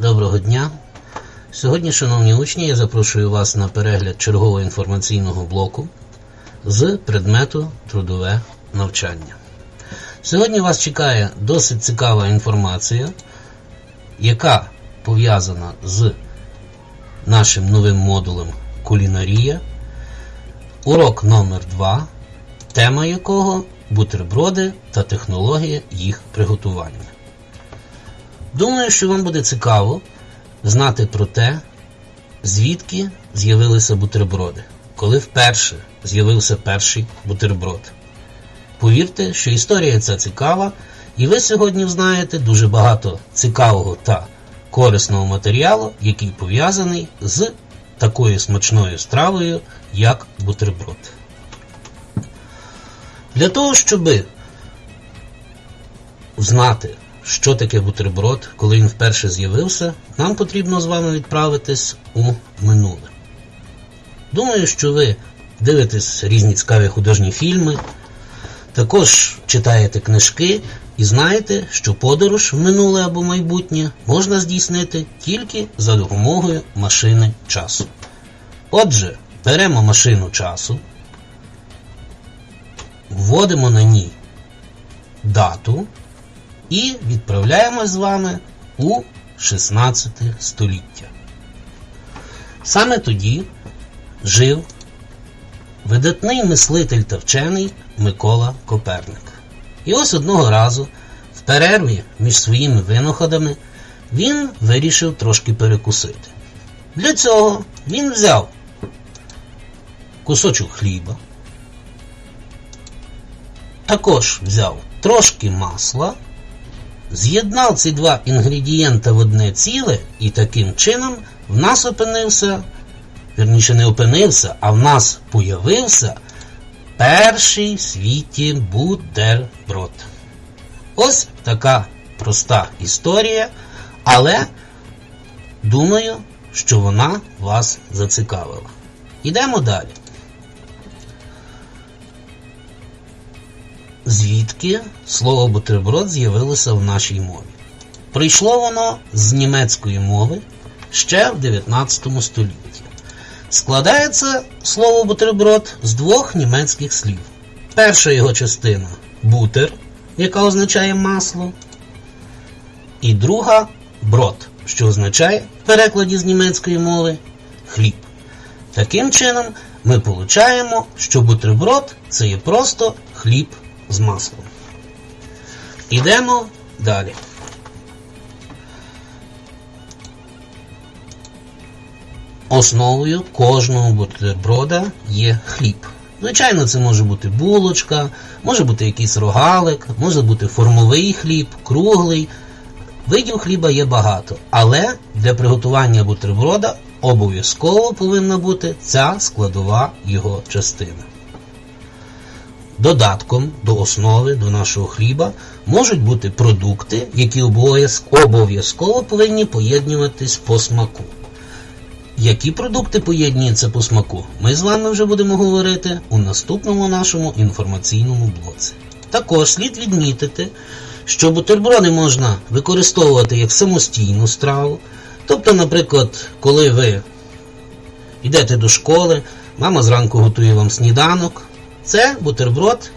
Доброго дня. Сьогодні, шановні учні, я запрошую вас на перегляд чергового інформаційного блоку з предмету трудове навчання. Сьогодні вас чекає досить цікава інформація, яка пов'язана з нашим новим модулем кулінарія. Урок номер 2 тема якого бутерброди та технологія їх приготування. Думаю, що вам буде цікаво знати про те, звідки з'явилися бутерброди, коли вперше з'явився перший бутерброд. Повірте, що історія ця цікава, і ви сьогодні знаєте дуже багато цікавого та корисного матеріалу, який пов'язаний з такою смачною стравою, як бутерброд. Для того, щоб знати, що таке бутерброд, коли він вперше з'явився, нам потрібно з вами відправитись у минуле. Думаю, що ви дивитесь різні цікаві художні фільми, також читаєте книжки і знаєте, що подорож в минуле або майбутнє можна здійснити тільки за допомогою машини часу. Отже, беремо машину часу, вводимо на ній дату і відправляємось з вами у 16 століття. Саме тоді жив видатний мислитель та вчений Микола Коперник. І ось одного разу, в перерві між своїми винаходами, він вирішив трошки перекусити. Для цього він взяв кусочок хліба, також взяв трошки масла, з'єднав ці два інгредієнта в одне ціле, і таким чином в нас опинився, вірніше не опинився, а в нас появився перший в світі бутерброд. Ось така проста історія, але думаю, що вона вас зацікавила. Йдемо далі. Звідки слово бутерброд з'явилося в нашій мові? Прийшло воно з німецької мови ще в 19 столітті. Складається слово бутерброд з двох німецьких слів. Перша його частина бутер, яка означає масло, і друга брод, що означає в перекладі з німецької мови хліб. Таким чином, ми получаємо, що бутерброд це є просто хліб з маслом. Ідемо далі. Основою кожного бутерброда є хліб. Звичайно, це може бути булочка, може бути якийсь рогалик, може бути формовий хліб, круглий. Видів хліба є багато, але для приготування бутерброда обов'язково повинна бути ця складова його частина. Додатком до основи до нашого хліба можуть бути продукти, які обов'язково повинні поєднуватись по смаку. Які продукти поєднуються по смаку, ми з вами вже будемо говорити у наступному нашому інформаційному блоці. Також слід відмітити, що бутерброди можна використовувати як самостійну страву. Тобто, наприклад, коли ви йдете до школи, мама зранку готує вам сніданок, це бутерброд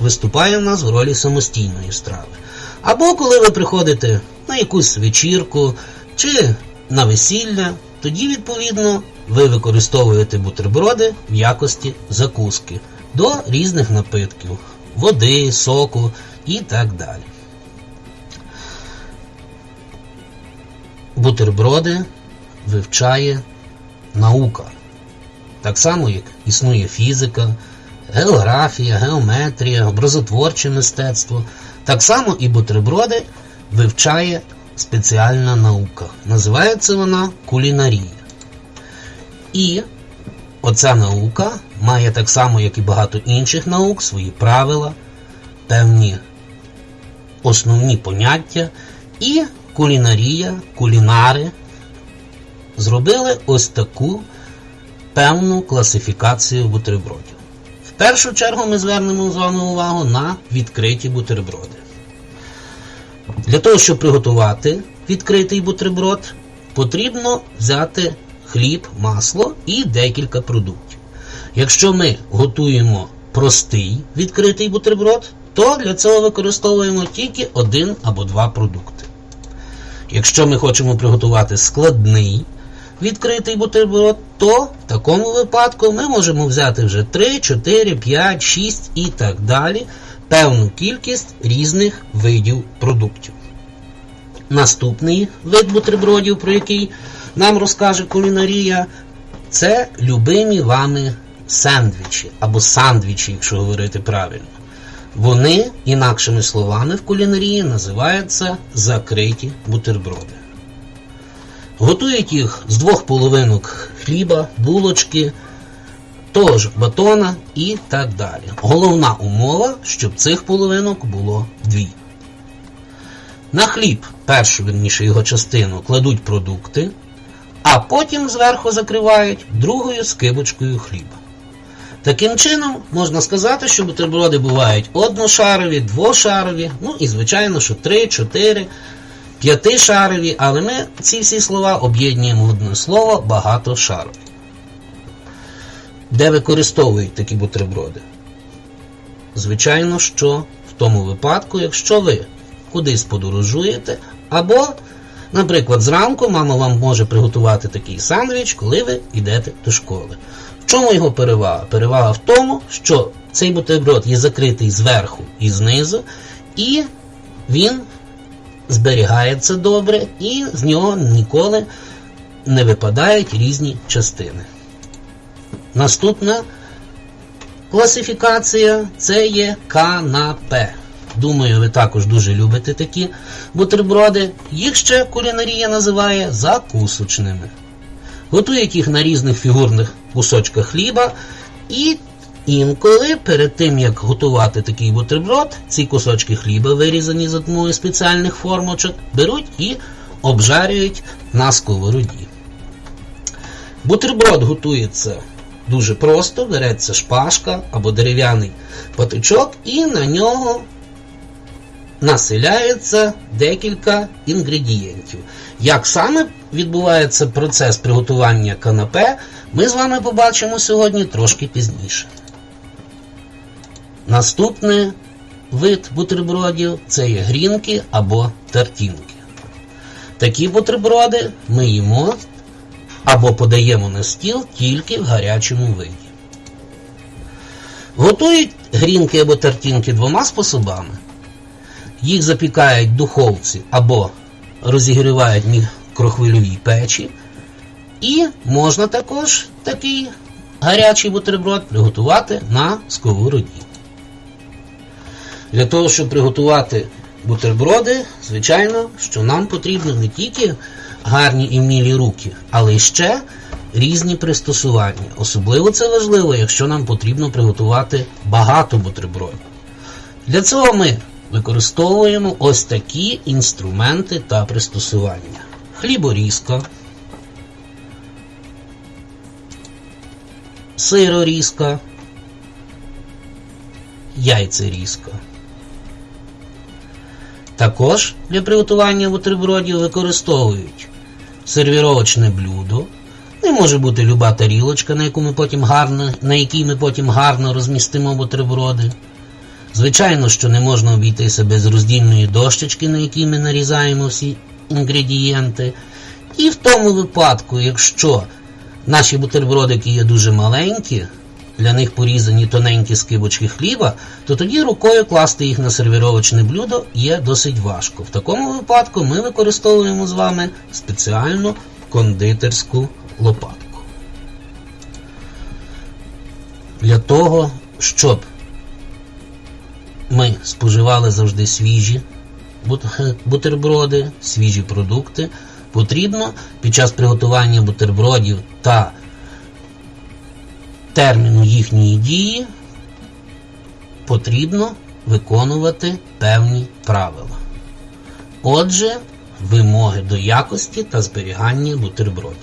виступає в нас в ролі самостійної страви. Або коли ви приходите на якусь вечірку чи на весілля, тоді, відповідно, ви використовуєте бутерброди в якості закуски до різних напитків води, соку і так далі. Бутерброди вивчає наука. Так само, як існує фізика, географія, геометрія, образотворче мистецтво. Так само і бутерброди вивчає спеціальна наука. Називається вона кулінарія. І оця наука має так само, як і багато інших наук, свої правила, певні основні поняття. І кулінарія, кулінари зробили ось таку певну класифікацію бутербродів. В першу чергу ми звернемо з вами увагу на відкриті бутерброди. Для того, щоб приготувати відкритий бутерброд, потрібно взяти хліб, масло і декілька продуктів. Якщо ми готуємо простий відкритий бутерброд, то для цього використовуємо тільки один або два продукти. Якщо ми хочемо приготувати складний відкритий бутерброд, то в такому випадку ми можемо взяти вже 3, 4, 5, 6 і так далі певну кількість різних видів продуктів. Наступний вид бутербродів, про який нам розкаже кулінарія, це любимі вами сендвічі або сандвічі, якщо говорити правильно. Вони, інакшими словами, в кулінарії називаються закриті бутерброди. Готують їх з двох половинок хліба, булочки, того ж батона і так далі. Головна умова, щоб цих половинок було дві. На хліб, першу верніше його частину, кладуть продукти, а потім зверху закривають другою скибочкою хліба. Таким чином, можна сказати, що бутерброди бувають одношарові, двошарові, ну і, звичайно, що 3, 4, п'ятишарові, але ми ці всі слова об'єднуємо в одне слово багатошарові. Де використовують такі бутерброди? Звичайно, що в тому випадку, якщо ви кудись подорожуєте, або, наприклад, зранку мама вам може приготувати такий сандвіч, коли ви йдете до школи. В чому його перевага? Перевага в тому, що цей бутерброд є закритий зверху і знизу, і він зберігається добре, і з нього ніколи не випадають різні частини. Наступна класифікація це є канапе. Думаю, ви також дуже любите такі бутерброди. Їх ще кулінарія називає закусочними. Готують їх на різних фігурних кусочках хліба. І інколи перед тим, як готувати такий бутерброд, ці кусочки хліба, вирізані за допомогою спеціальних формочок, беруть і обжарюють на сковороді. Бутерброд готується дуже просто, береться шпажка або дерев'яний патичок, і на нього населяється декілька інгредієнтів. Як саме відбувається процес приготування канапе, ми з вами побачимо сьогодні трошки пізніше. Наступний вид бутербродів це є грінки або тартінки. Такі бутерброди ми їмо або подаємо на стіл тільки в гарячому виді. Готують грінки або тартінки двома способами. Їх запікають в духовці або розігрівають мікрохвильовій печі. І можна також такий гарячий бутерброд приготувати на сковороді. Для того, щоб приготувати бутерброди, звичайно, що нам потрібно не тільки гарні і вмілі руки, але й ще різні пристосування. Особливо це важливо, якщо нам потрібно приготувати багато бутербродів. Для цього ми використовуємо ось такі інструменти та пристосування. Хліборізка, сирорізка, яйцерізка. Також для приготування бутербродів використовують сервіровочне блюдо. Не може бути люба тарілочка, на яку ми потім гарно, на якій ми потім гарно розмістимо бутерброди. Звичайно, що не можна обійтися без роздільної дощечки, на якій ми нарізаємо всі інгредієнти. І в тому випадку, якщо наші бутербродики є дуже маленькі, для них порізані тоненькі скибочки хліба, то тоді рукою класти їх на сервіровочне блюдо є досить важко. В такому випадку ми використовуємо з вами спеціальну кондитерську лопатку. Для того, щоб ми споживали завжди свіжі бутерброди, свіжі продукти, потрібно під час приготування бутербродів та терміну їхньої дії потрібно виконувати певні правила. Отже, вимоги до якості та зберігання бутербродів.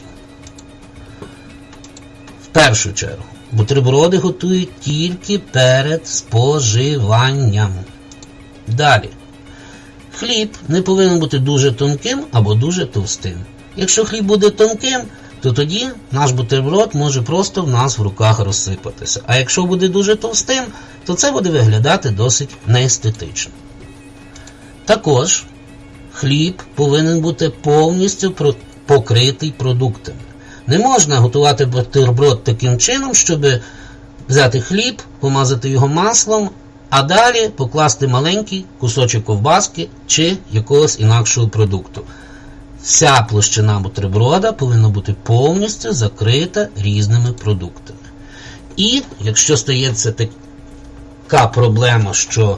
В першу чергу, бутерброди готують тільки перед споживанням. Далі. Хліб не повинен бути дуже тонким або дуже товстим. Якщо хліб буде тонким, то тоді наш бутерброд може просто в нас в руках розсипатися. А якщо буде дуже товстим, то це буде виглядати досить неестетично. Також хліб повинен бути повністю покритий продуктами. Не можна готувати бутерброд таким чином, щоб взяти хліб, помазати його маслом, а далі покласти маленький кусочок ковбаски чи якогось інакшого продукту. Вся площина бутерброда повинна бути повністю закрита різними продуктами. І якщо стається така проблема, що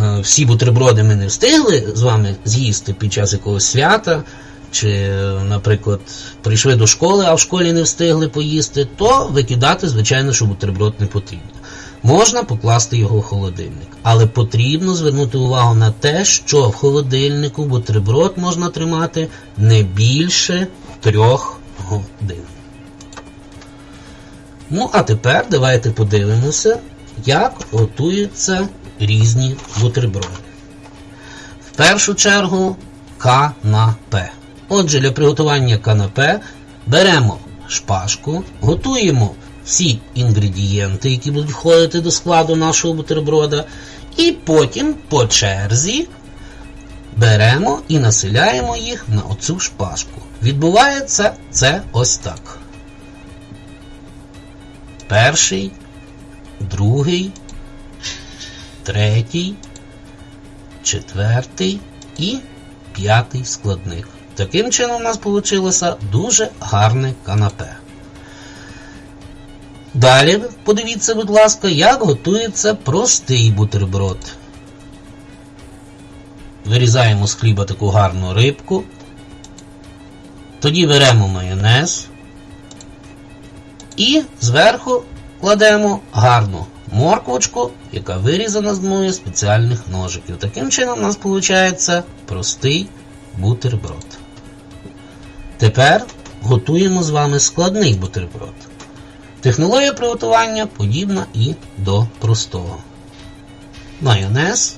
е, всі бутерброди ми не встигли з вами з'їсти під час якогось свята, чи, е, наприклад, прийшли до школи, а в школі не встигли поїсти, то викидати, звичайно, що бутерброд не потрібно. Можна покласти його в холодильник, але потрібно звернути увагу на те, що в холодильнику бутерброд можна тримати не більше трьох годин. Ну, а тепер давайте подивимося, як готуються різні бутерброди. В першу чергу канапе. Отже, для приготування канапе беремо шпажку, готуємо всі інгредієнти, які будуть входити до складу нашого бутерброда, і потім по черзі беремо і населяємо їх на оцю шпажку. Відбувається це ось так. Перший, другий, третій, четвертий і п'ятий складник. Таким чином у нас вийшло дуже гарне канапе. Далі подивіться, будь ласка, як готується простий бутерброд. Вирізаємо з хліба таку гарну рибку. Тоді беремо майонез. І зверху кладемо гарну морквочку, яка вирізана з мною спеціальних ножиків. Таким чином у нас виходить простий бутерброд. Тепер готуємо з вами складний бутерброд. Технологія приготування подібна і до простого. Майонез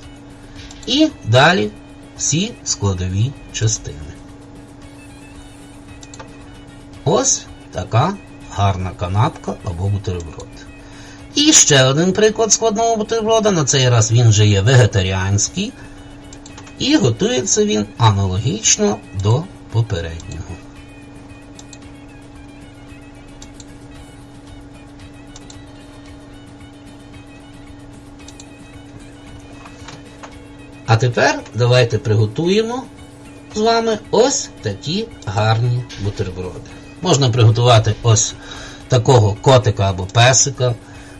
і далі всі складові частини. Ось така гарна канапка або бутерброд. І ще один приклад складного бутерброда. На цей раз він вже є вегетаріанський. І готується він аналогічно до попереднього. А тепер давайте приготуємо з вами ось такі гарні бутерброди. Можна приготувати ось такого котика або песика.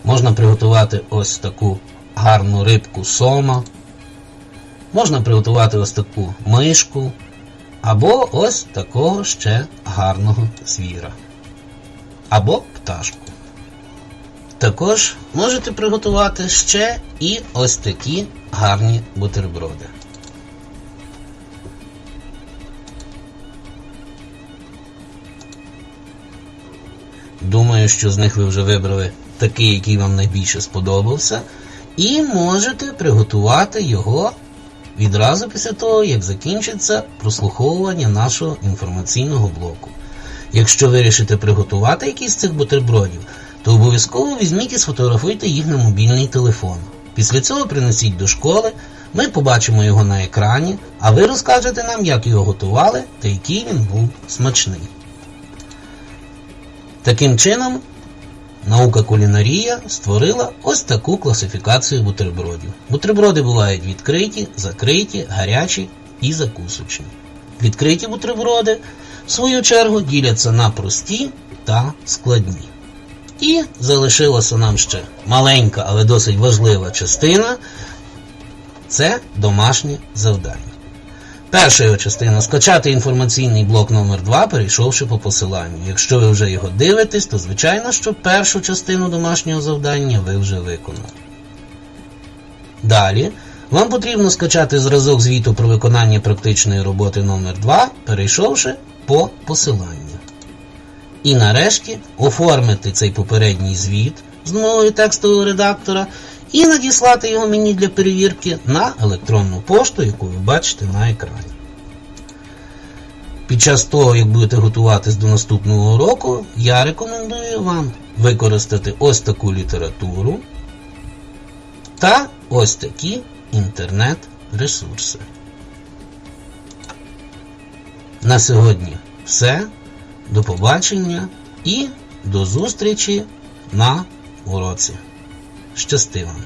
Можна приготувати ось таку гарну рибку сома. Можна приготувати ось таку мишку. Або ось такого ще гарного звіра. Або пташку. Також можете приготувати ще і ось такі гарні бутерброди. Думаю, що з них ви вже вибрали такий, який вам найбільше сподобався. І можете приготувати його відразу після того, як закінчиться прослуховування нашого інформаційного блоку. Якщо вирішите приготувати якийсь з цих бутербродів, то обов'язково візьміть і сфотографуйте їх на мобільний телефон. Після цього принесіть до школи, ми побачимо його на екрані, а ви розкажете нам, як його готували та який він був смачний. Таким чином, наука кулінарія створила ось таку класифікацію бутербродів. Бутерброди бувають відкриті, закриті, гарячі і закусочні. Відкриті бутерброди, в свою чергу, діляться на прості та складні. І залишилася нам ще маленька, але досить важлива частина це домашнє завдання. Перша його частина скачати інформаційний блок номер 2 перейшовши по посиланню. Якщо ви вже його дивитесь, то звичайно, що першу частину домашнього завдання ви вже виконали. Далі вам потрібно скачати зразок звіту про виконання практичної роботи номер 2 перейшовши по посиланню. І нарешті оформити цей попередній звіт з нового текстового редактора і надіслати його мені для перевірки на електронну пошту, яку ви бачите на екрані. Під час того, як будете готуватись до наступного уроку, я рекомендую вам використати ось таку літературу та ось такі інтернет-ресурси. На сьогодні все. До побачення і до зустрічі на уроці. Щасти вам!